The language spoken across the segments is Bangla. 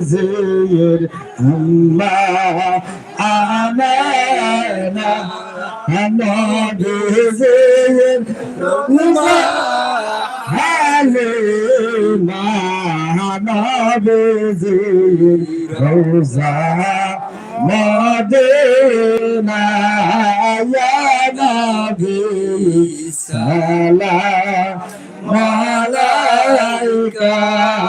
زير الله أمانا أنا بزير الله علينا أنا بزير روزا مدينة يا نبي سلام عليك يا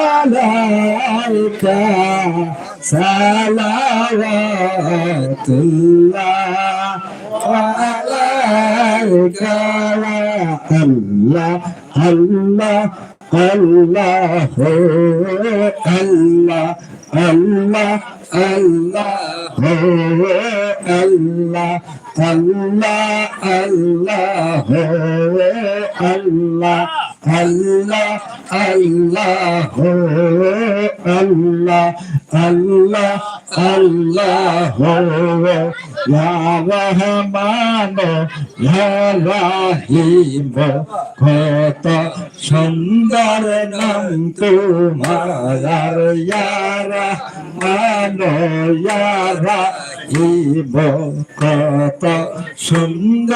عليك صلوات الله عليك يا الله الله الله الله الله الله الله الله الله الله আল্লাহ আল্লাহ আল্লাহ আল্লাহ আল্লাহ রহমান রহিম কত সুন্দর নাম তোমার ইয়ারা মানো ইয়ারা কত সুন্দর